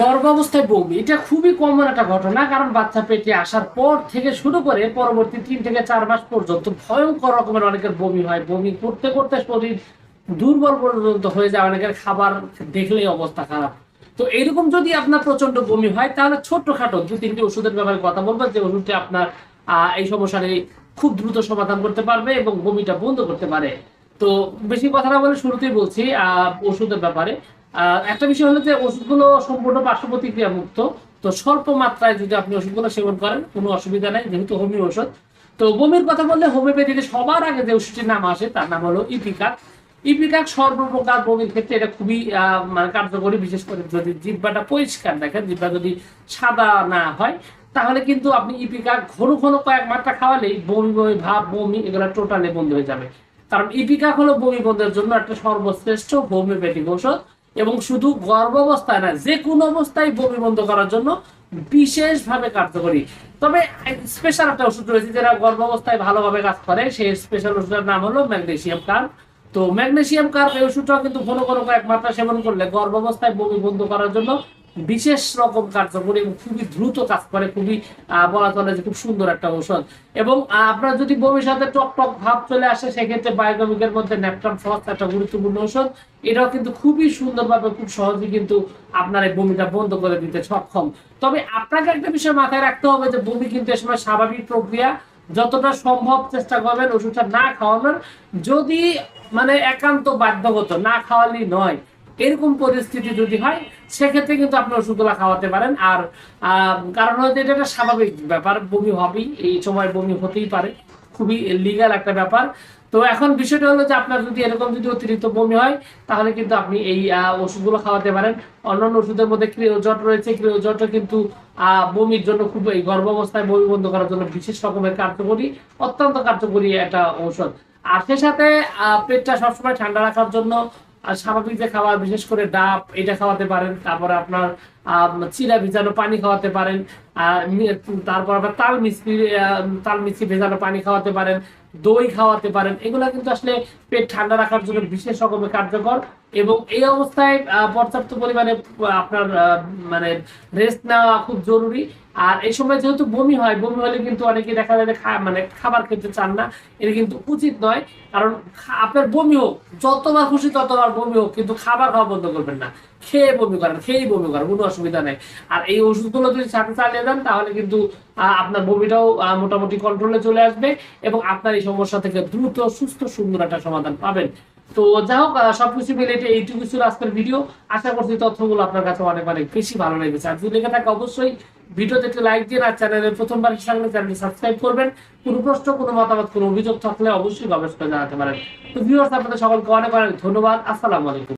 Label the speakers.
Speaker 1: গর্ভাবস্থায় বমি, এটা খুবই কমন একটা ঘটনা, কারণ বাচ্চা পেটে আসার পর থেকে শুরু করে পরবর্তী তিন থেকে চার মাস পর্যন্ত ভয়ঙ্কর রকমের অনেকের বমি হয়। বমি করতে করতে শরীর দুর্বল পর্যন্ত হয়ে যায়, অনেকের খাবার দেখলেই অবস্থা খারাপ। তো এরকম যদি আপনার প্রচণ্ড বমি হয়, তাহলে ছোট্টখাটো দু তিনটি ওষুধের ব্যাপারে কথা বলব যে ওষুধটি আপনার এই সমস্যাটি খুব দ্রুত সমাধান করতে পারবে এবং বমিটা বন্ধ করতে পারে। তো বেশি কথা না বলে শুরুতেই বলছি ওষুধের ব্যাপারে। একটা বিষয় হলো যে ওষুধগুলো সম্পূর্ণ পার্শ্ব প্রতিক্রিয়া মুক্ত। তো স্বল্প মাত্রায় যদি আপনি ওষুধগুলো সেবন করেন, কোনো অসুবিধা নেই, যেহেতু হোমিও ওষুধ। তো বমির কথা বললে হোমিওপ্যাথিতে সবার আগে যে ওষুধটির নাম আসে, তার নাম হলো ইপিকার ইপিকার সর্বপ্রকার বমির ক্ষেত্রে এটা খুবই মানে কার্যকরী, বিশেষ করে যদি জিব্বাটা পরিষ্কার দেখেন, জিব্বা যদি সাদা না হয়, তাহলে কিন্তু আপনি ইপিকার ঘন ঘন কয়েক মাত্রা খাওয়ালেই বমি বমি, ভাব, বমি এগুলো টোটালি বন্ধ হয়ে যাবে। কারণ ইপিকা হলো বমি বন্ধের জন্য একটা সর্বশ্রেষ্ঠ হোমিওপ্যাথিক ঔষধ। এবং শুধু গর্ভাবস্থায় না, যে কোনো অবস্থায় বমি বন্ধ করার জন্য বিশেষভাবে কার্যকরী। তবে স্পেশাল একটা ওষুধ রয়েছে যেটা গর্ভাবস্থায় ভালোভাবে কাজ করে, সেই স্পেশাল ওষুধের নাম হলো ম্যাগনেশিয়াম কার তো ম্যাগনেশিয়াম কার্প এই ওষুধটাও কিন্তু ঘন ঘন কয়েক মাত্রা সেবন করলে গর্ভাবস্থায় বমি বন্ধ করার জন্য বিশেষ রকম কার্যকরী এবং খুবই দ্রুত কাজ করে, খুবই বলা চলে যে খুব সুন্দর একটা ঔষধ। এবং আপনার যদি ভবিষ্যতে টক টক ভাব চলে আসে, সেক্ষেত্রে বায়োগমিকের মধ্যে ন্যাপটন ফস একটা গুরুত্বপূর্ণ ঔষধ। এটাও কিন্তু খুবই সুন্দরভাবে, খুব সহজে কিন্তু আপনার এই বমিটা বন্ধ করে দিতে সক্ষম। তবে আপনাকে একটা বিষয় মাথায় রাখতে হবে যে, বমি কিন্তু এ সময় স্বাভাবিক প্রক্রিয়া। যতটা সম্ভব চেষ্টা করবেন ওষুধটা না খাওয়ানোর। যদি মানে একান্ত বাধ্যগত, না খাওয়ালেই নয় এরকম পরিস্থিতি যদি হয়, সেক্ষেত্রে কিন্তু আপনি ওষুধগুলো খাওয়াতে পারেন। আর কারণ হয়তো এটা একটা স্বাভাবিক ব্যাপার, বমি হবেই, এই সময় বমি হতেই পারে। খুবই লিগাল একটা ব্যাপার। তো এখন বিষয়টা হলো যে আপনার যদি এরকম যদি অতিরিক্ত বমি হয়, তাহলে কিন্তু আপনি এই ওষুধগুলো খাওয়াতে পারেন। অন্যান্য ওষুধের মধ্যে ক্রিয়োজট রয়েছে। ক্রিয়োজটও কিন্তু বমির জন্য খুব এই গর্ভাবস্থায় বমি বন্ধ করার জন্য বিশেষ রকমের কার্যকরী, অত্যন্ত কার্যকরী একটা ঔষধ। আর সে সাথে পেটটা সবসময় ঠান্ডা রাখার জন্য আর স্বাভাবিক যে খাবার, বিশেষ করে ডাব, এটা খাওয়াতে পারেন। তারপরে আপনার চিরা ভিজানো পানি খাওয়াতে পারেন। তারপর আবার তাল মিষ্টি তাল মিষ্টি ভেজানো পানি খাওয়াতে পারেন, দই খাওয়াতে পারেন। এগুলা কিন্তু আসলে পেট ঠান্ডা রাখার জন্য বিশেষ রকমের কার্যকর এবং এই অবস্থায় পর্যাপ্ত পরিমাণে আপনার মানে রেস্ট নেওয়া খুব জরুরি। আর এই সময় যেহেতু বমি হয়, বমি হলে কিন্তু অনেকে দেখা যায় মানে খাবার খেতে চান না। এটা কিন্তু উচিত নয়, কারণ আপনার বমি হোক, যতবার খুশি ততবার বমি হোক, কিন্তু খাবার খাওয়া বন্ধ করবেন না। খেয়ে বমি করেন, খেয়েই বমি করেন, কোনো অসুবিধা নেই। আর এই ওষুধগুলো যদি সাথে চালিয়ে দেন, তাহলে কিন্তু আপনার বমিটাও মোটামুটি কন্ট্রোলে চলে আসবে এবং আপনার এই সমস্যা থেকে দ্রুত, সুস্থ, সুন্দর একটা সমাধান পাবেন। তো যাই হোক সবকিছু মিলে এটা এইটুকু ছিল আজকের ভিডিও আশা করছি তথ্যগুলো আপনার কাছে অনেক অনেক বেশি ভালো লেগেছে। আর যদি লেগে থাকে, অবশ্যই ভিডিওতে একটু লাইক দিন আর চ্যানেলের প্রথমবার হিসাবে চ্যানেলটি সাবস্ক্রাইব করবেন। কোনো প্রশ্ন, কোনো মতামত, কোনো অভিযোগ থাকলে অবশ্যই গবেষণা জানাতে পারেন। তো ভিউয়ার্স আপনাদের সকলকে অনেক অনেক ধন্যবাদ। আসসালামু আলাইকুম।